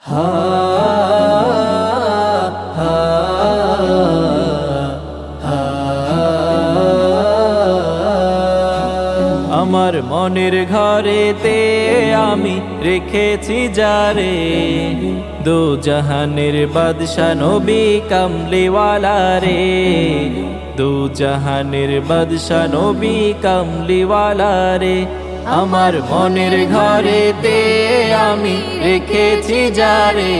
আমার মনের ঘরেতে আমি রেখেছি যারে, দু জাহানের বাদশা নবী কামলিওয়ালা রে। দু জাহানের বাদশা নবী কামলিওয়ালা রে। আমার মনের ঘরেতে আমি রেখেছি যারে।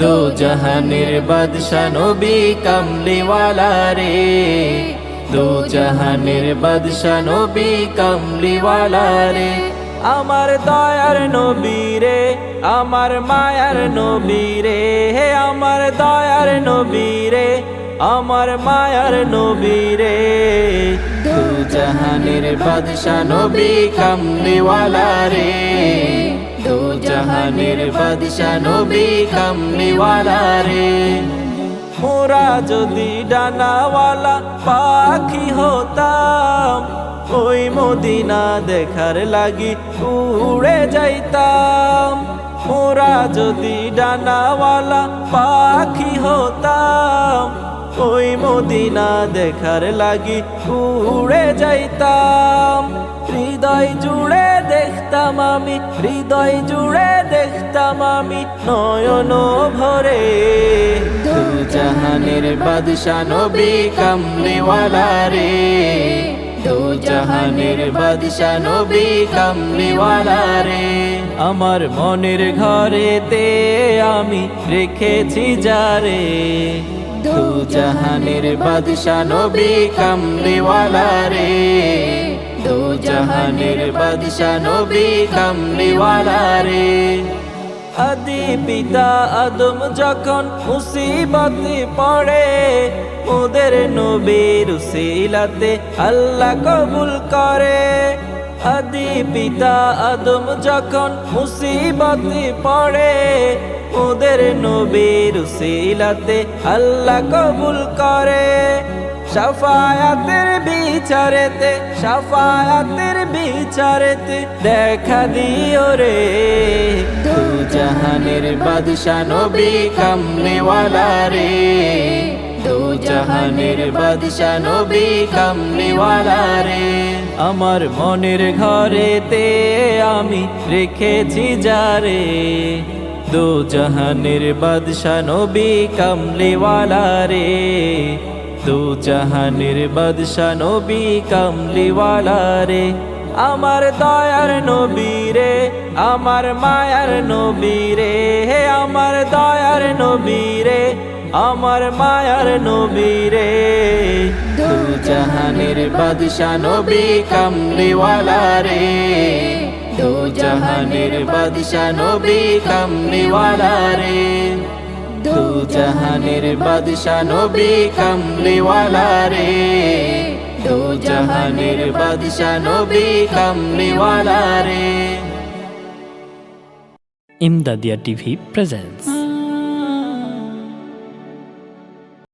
দু জাহানের বাদশা নবী কামলিওয়ালা রে দু জাহানের বাদশা নবী কামলিওয়ালা রে আমার দয়ার নবী রে, আমার মায়ার নবী রে। হে আমার দয়ার নবী রে, আমার মায়ার নবী রে। জাহানের বাদশা নবী কামলিওয়ালা রে। দু জাহানের বাদশা নবী কামলিওয়ালা রে। মোরা যদি ডানাওয়ালা পাখি হতাম, ওই মদিনা দেখার লাগি উড়ে যাইতাম। মোরা যদি ডানাওয়ালা পাখি হতাম ওই মদিনা দেখার লাগি উড়ে যাইতাম। হৃদয় জুড়ে দেখতাম আমি, হৃদয় জুড়ে দেখতাম আমি নয়ন ভরে। জাহানের বাদশা নবী কামলিওয়ালা রে। দু জাহানের বাদশা নবী কামলিওয়ালা রে। আমার মনের ঘরেতে আমি রেখেছি যারে। দু জাহানের বাদশা নবী কামলিওয়ালা রে। দু জাহানের বাদশা নবী কামলিওয়ালা রে। আদি পিতা আদম যখন মুসিবতে পড়ে, ওদের নবীর উসিলাতে আল্লাহ কবুল করে। আদি পিতা আদম যখন মুসিবতে পড়ে ওদের নবীর উসিলাতে আল্লাহ কবুল করে। সাফায়াতের বিচারেতে সাফায়াতের বিচারেতে দেখা দিও রে। দু জাহানের বাদশা নবী কামলিওয়ালা রে। দু জাহানের বাদশা নবী কামলিওয়ালা রে। আমার মনের ঘরেতে আমি রেখেছি যারে। দু জাহানের বাদশা নবী কামলিওয়ালা রে। দু জাহানের বাদশা নবী কামলিওয়ালা রে। আমার দয়ার নবী রে, আমার মায়ার নবী রে। হে আমার দয়ার নবী রে, আমার মায়ার নবী রে। দু জাহানের বাদশা নবী কামলিওয়ালা রে। দু জাহানের বাদশা নবী কামলিওয়ালা রে। দু জাহানের বাদশা নবী কামলিওয়ালা রে। দু জাহানের বাদশা নবী কামলিওয়ালা রে। Imdadia TV presents.